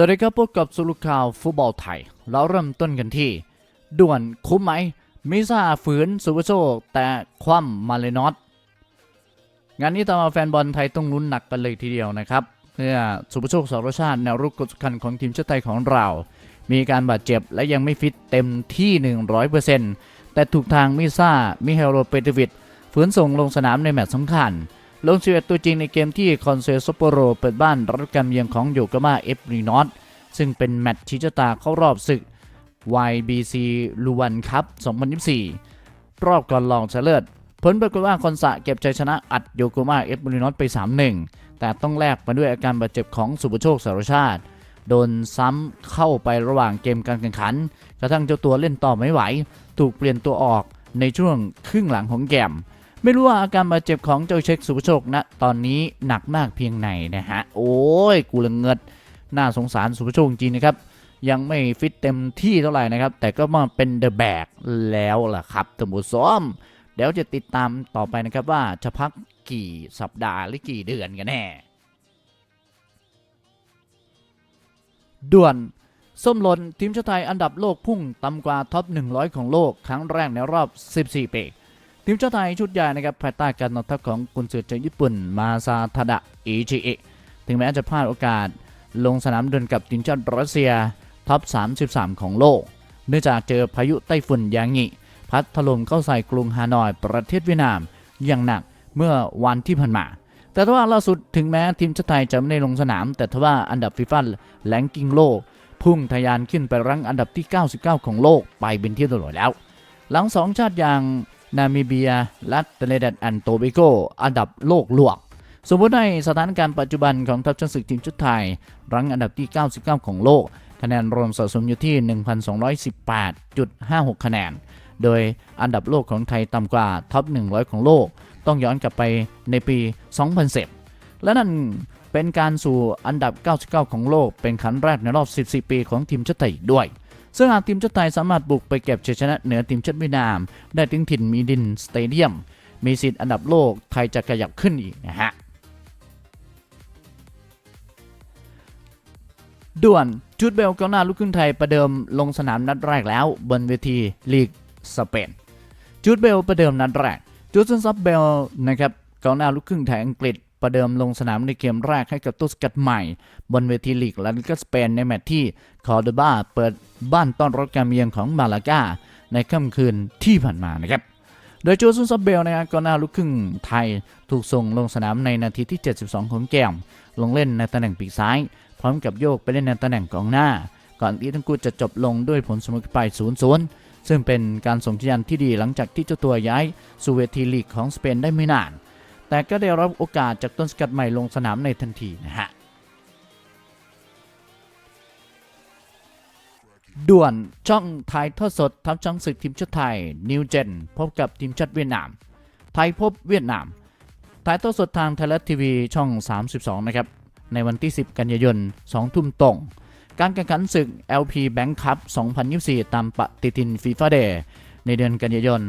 สวัสดีครับพบกับสรุข่าวฟุตบอลไทย เราเริ่มต้นกันที่ ด่วนคุ้มไหม มิซาฝืนสุภโชคแต่คว่ำมาเลนอตงานนี้ตามมาแฟนบอลไทยต้องลุ้นหนักกันเลยทีเดียวนะครับ เพื่อสุภโชคสารชาติแนวรุกกดสำคัญของทีมชาติไทยของเรา มีการบาดเจ็บและยังไม่ฟิตเต็มที่ 100%แต่ถูกทางมิซามิเฮโรเปเตวิดฝืนส่งลงสนามในแมตช์สำคัญ ลงชีวิตตัวจริงในเกมที่คอนเซโซโปโรเปิดบ้านรับการเยือนของโยกามาเอฟรีนอตซึ่งเป็นแมตช์ชี้ชะตาเข้ารอบศึก YBC ลูวันคัพ 2024 รอบก่อนรองชนะเลิศผลปรากฏว่าคอนสะเก็บใจชนะอัดโยโกมาเอฟบรีนอตไป 3-1 แต่ต้องแลกมาด้วยอาการบาดเจ็บของสุภโชคสารชาติ โดนซ้ำเข้าไประหว่างเกมการแข่งขัน กระทั่งเจ้าตัวเล่นต่อไม่ไหว ถูกเปลี่ยนตัวออกในช่วงครึ่งหลังของเกม ไม่รู้ว่าอาการบาดเจ็บของเจ้าเช็คสุภโชคณตอนนี้หนักมากเพียงไหนนะฮะ โอ้ยกูละเงิดน่าสงสารสุภโชคจริงนะครับ ยังไม่ฟิตเต็มที่เท่าไหร่นะครับ แต่ก็มาเป็นเดอะแบกแล้วล่ะครับท่านผู้ชมเดี๋ยวจะติดตามต่อไปนะครับว่าจะพักกี่สัปดาห์หรือกี่เดือนกันแน่ด่วนส้มหลนทีมชาติไทยอันดับโลกพุ่งต่ำกว่าท็อป 100 ของโลกครั้งแรกในรอบ 14 ปี ทีมชาติไทยชุดใหญ่นะครับภายใต้การนำทัพของกุนซือจากญี่ปุ่นมาซาทาดะอิชิอิถึงแม้จะพลาดโอกาส ลงสนามดวลกับทีมชาติรัสเซียท็อป 33 ของโลก เนื่องจากเจอพายุไต้ฝุ่นยางิ พัดถล่มเข้าใส่กรุงฮานอย ประเทศเวียดนามอย่างหนักเมื่อวันที่ผ่านมา แต่ว่าล่าสุดถึงแม้ทีมชาติไทยจะไม่ได้ลงสนาม แต่ทว่าอันดับฟีฟ่าแลงกิ้งโลก พุ่งทะยานขึ้นไปรั้งอันดับที่ 99 ของโลกไปเป็นที่เรียบร้อยแล้ว หลังสองชาติอย่าง นามิเบีย และเตเนดันแอนโตเบโกอันดับโลกลวก สมมติในสถานการณ์ปัจจุบันของทัพช้างศึกทีมชุดไทย รั้งอันดับที่ 99 ของโลก คะแนนรวมสะสมอยู่ที่ 1,218.56 คะแนน โดยอันดับโลกของไทยต่ำกว่าท็อป 100 ของโลก ต้องย้อนกลับไปในปี 2010 และนั่นเป็นการสู่อันดับ 99 ของโลก เป็นครั้งแรกในรอบ 14 ปีของทีมชาติไทยอีกด้วย ซึ่งหากทีมชาติไทยสามารถบุกไปเก็บชัยชนะเหนือทีมชาติเวียดนาม ได้ถึงถิ่นมีดินสเตเดียม มีสิทธิ์อันดับโลกไทยจะขยับขึ้นอีกนะฮะด่วนจูดเบลกองหน้าลูกครึ่งไทยประเดิมลงสนามนัดแรกแล้ว บนเวทีลีกสเปนจูดเบลประเดิมนัดแรกจูดสันซับเบลนะครับกองหน้าลูกครึ่งไทยอังกฤษ ประเดิมลงสนามในเกมแรกให้กับตุสกัดใหม่ บนเวทีลีกลาลิกาสเปนในแมตช์ที่คอร์ดบาเปิดบ้านต้อนรับการเยือนของมาลากาในค่ำคืนที่ผ่านมานะครับโดยจูซุนซับเบลนะครับกองหน้าลูกครึ่งไทยถูกส่งลงสนามในนาทีที่ 72 ของเกม ลงเล่นในตำแหน่งปีกซ้าย พร้อมกับโยกไปเล่นในตำแหน่งกองหน้า ก่อนที่ทั้งคู่จะจบลงด้วยผลเสมอไป 0-0 ซึ่งเป็นการส่งสัญญาณที่ดีหลังจากที่เจ้าตัวย้ายสู่เวทีลีกของสเปนได้ไม่นาน แต่ก็ได้รับโอกาสจากต้นสกัดใหม่ลงสนามในทันทีนะฮะด่วนช่องถ่ายทอดสดทัพช้างศึกทีมชาติไทยนิวเจนพบกับทีมชาติเวียดนาม ไทยพบเวียดนามถ่ายทอดสดทางไทยรัฐทีวีช่อง 32 นะครับ ในวันที่ 10 กันยายน 2 ทุ่มตรง การแข่งขันศึก LP Bank Cup 2024 ตามปฏิทินฟีฟ่าเดย์ในเดือนกันยายน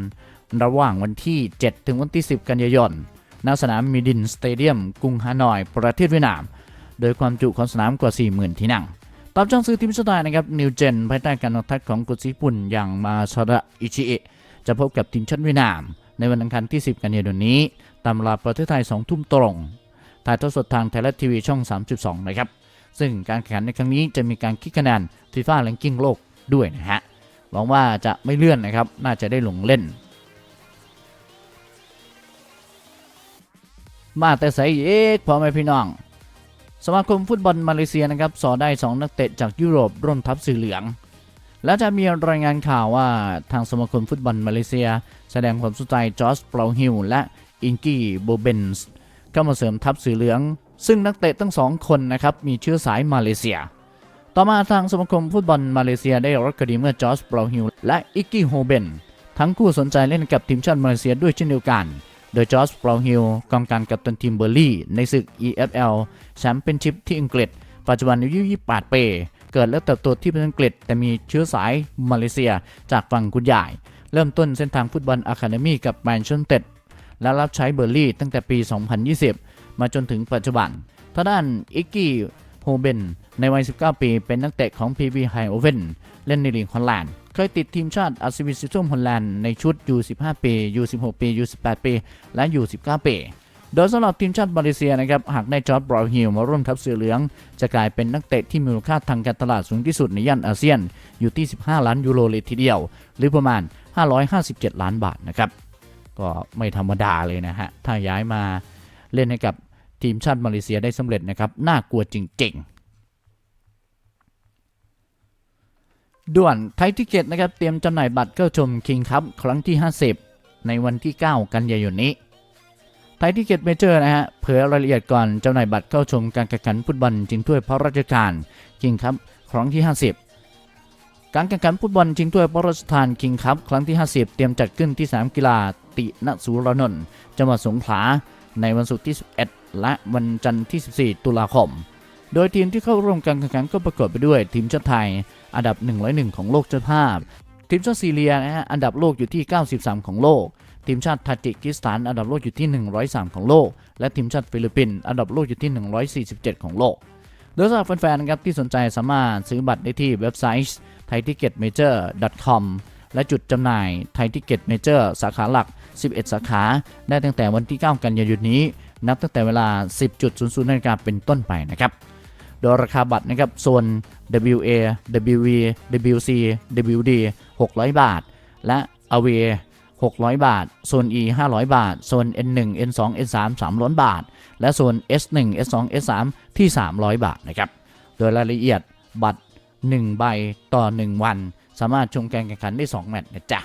ระหว่างวันที่ 7 ถึงวันที่ 10 กันยายน ณสนามมิดินสเตเดียมกรุงฮานอย ประเทศเวียดนาม โดยความจุของสนามกว่า 40,000 ที่นั่งตามจ้างซื้อทีมชาติไทยนะครับนิวเจนภายใต้การนำทัพของกุศญี่ปุ่นอย่างมาซาดะอิชิเอะจะพบกับทีมชาติเวียดนาม ในวันอังคารที่ 10 กันยายนนี้ตามเวลาประเทศไทย 2 ทุ่มตรงถ่ายทอดสดทางไทยรัฐทีวีช่อง 32 นะครับ ซึ่งการแข่งขันในครั้งนี้จะมีการคิดคะแนนฟีฟ่าแรงกิ้งโลกด้วยนะฮะหวังว่าจะไม่เลื่อนนะครับ น่าจะได้ลงเล่น มาแต่ใสเอกพ่อแม่พี่น้อง สมาคมฟุตบอลมาเลเซียนะครับสอได้ 2 นักเตะจากยุโรปร่วมทัพสีเหลือง และจะมีรายงานข่าวว่าทางสมาคมฟุตบอลมาเลเซีย แสดงความสนใจจอร์จเปราฮิลและอิงกี้โบเบนส์เข้ามาเสริมทัพสีเหลือง ซึ่งนักเตะทั้งสองคนนะครับมีเชื้อสายมาเลเซีย ต่อมาทางสมาคมฟุตบอลมาเลเซียได้รับคดีเมื่อจอร์จเปราฮิลและอิกกี้โฮเบนทั้งคู่สนใจเล่นกับทีมชาติมาเลเซียด้วยเช่นเดียวกัน โดยจอร์จเปราฮิลกองการกัปตันทีมเบอร์ลี่ ในศึก EFL แชมเปี้ยนชิพที่อังกฤษ ปัจจุบันอายุ28ปีเกิดและเติบโตที่ประเทศอังกฤษ แต่มีเชื้อสายมาเลเซียจากฝั่งคุณยาย เริ่มต้นเส้นทางฟุตบอลอะคาเดมี่กับแมนเชสเตอร์และรับใช้เบอร์ลี่ตั้งแต่ปี 2020 มาจนถึงปัจจุบันทางด้านอิกกี้ เบนในวัย 19 ปี เป็นนักเตะของ PV h i o v e n เล่นในลีกฮอลแลนด์ เคยติดทีมชาติอาซิวิซิซุมฮอลแลนด์ในชุด U15 ปี U16 ปี U18 ปี และ U19 ปี โดยสำหรับทีมชาติมาเลเซียนะครับ หากได้จอร์ดบราวฮิลมาร่วมทัพเสือเหลือง จะกลายเป็นนักเตะที่มีมูลค่าทางการตลาดสูงที่สุดในย่านอาเซียน อยู่ที่ 15 ล้านยูโรเลยทีเดียว หรือประมาณ 557 ล้านบาทนะครับ ก็ไม่ธรรมดาเลยนะฮะ ถ้าย้ายมาเล่นให้กับ ทีมชาติมาเลเซียได้สำเร็จนะครับ น่ากลัวจริงๆ ด่วนไทยทิเก็ตนะครับเตรียมจำหน่ายบัตรเข้าชมคิงคัพครั้งที่ 50 ในวันที่ 9 กันยายนนี้ไทยทิเก็ตเมเจอร์นะฮะเผยรายละเอียดก่อนจำหน่ายบัตรเข้าชมการแข่งขันฟุตบอลชิงถ้วยพระราชทานคิงคัพครั้งที่ 50การแข่งขันฟุตบอลชิงถ้วยพระราชทานคิงคัพครั้งที่ 50 เตรียมจัดขึ้นที่สนามกีฬาตินสุรนนท์จังหวัดสงขลาในวันศุกร์ที่ 11 และวันจันทร์ที่ 14 ตุลาคม โดยทีมที่เข้าร่วมการแข่งขันก็ประกอบไปด้วยทีมชาติไทย อันดับ 101 ของโลกเจ้าภาพ ทีมชาติซีเรียนะฮะอันดับโลกอยู่ที่ 93 ของโลก ทีมชาติทาจิกิสถานอันดับโลกอยู่ที่ 103 ของโลก และทีมชาติฟิลิปปินส์อันดับโลกอยู่ที่ 147 ของโลกโดยสำหรับแฟนๆครับที่สนใจสามารถซื้อบัตรได้ที่เว็บไซต์ thaiticketmajor.com และจุดจำหน่าย Thai Ticket Major สาขาหลัก 11 สาขา ได้ตั้งแต่วันที่ 9 กันยายนนี้ นับตั้งแต่เวลา 10.00นาฬิกาเป็นต้นไปนะครับ โดยราคาบัตรนะครับโซน WA WV WC WD 600 บาท และ AWA 600 บาท โซน E 500 บาท โซน N1 N2 N3 300 บาท และโซน S1 S2 S3 ที่ 300 บาทนะครับ โดยรายละเอียดบัตร 1 ใบต่อ 1 วัน สามารถชมการแข่งขันได้ 2 แมตช์นะจ๊ะ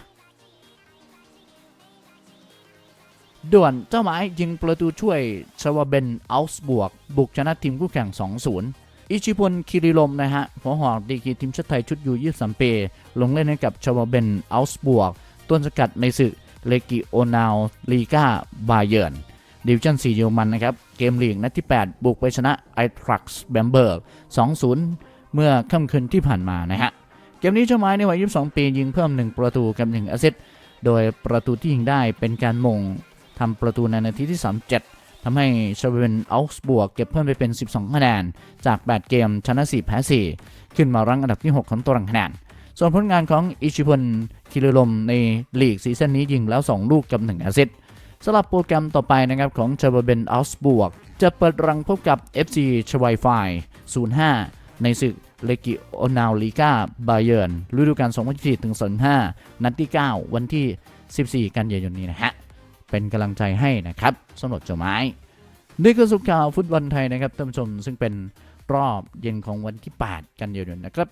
ด่วนเจ้าหมายยิงประตูช่วยชวาเบนอัลส์บวก บุกชนะทีมคู่แข่ง 2-0 อิชิพลคิริลมนะฮะหัวหอกดีกีทีมชาติไทยชุดยู23ปีลงเล่นให้กับชวาเบนอัลส์บวก ต้นสกัดในศึกเลกิโอนาวลีกาบาเยิร์นดิวิชั่น4เยอรมันนะครับ เกมลีกนัดที่ 8 บุกไปชนะไอทรักส์แบมเบิร์ก 2-0 เมื่อค่ำคืนที่ผ่านมานะฮะ เกมนี้เจ้าไม้ในวัย 22 ปียิงเพิ่ม 1 ประตูกับ 1 แอสซิสต์ โดยประตูที่ยิงได้เป็นการมง ทำประตูในนาทีที่ 37ทำให้ชาเวนอัลส์บวกเก็บเพิ่มไปเป็น 12 คะแนน จาก 8 เกมชนะ 4 แพ้ 4 ขึ้นมารั้งอันดับที่ 6 ของตารางคะแนน ส่วนผลงานของอิชิพลคิริลมในลีกซีซั่นนี้ยิงแล้ว 2 ลูกกับ 1 แอสซิสต์สำหรับโปรแกรมต่อไปนะครับของชาเวนอัลส์บวก จะเปิดรังพบกับ FC ชวายไฟ05 ในศึกเลกิโอนาวลีกาบาเยิร์นฤดูกาล2024ถึง25 นัดที่ 9 วันที่ 14 กันยายนนี้นะฮะ เป็นกำลังใจให้นะครับสำหรับเจ้าไม้นี่คือสุขข่าวฟุตบอลไทยนะครับท่านผู้ชมซึ่งเป็นรอบเย็นของวันที่ 8 กันยายนนะครับ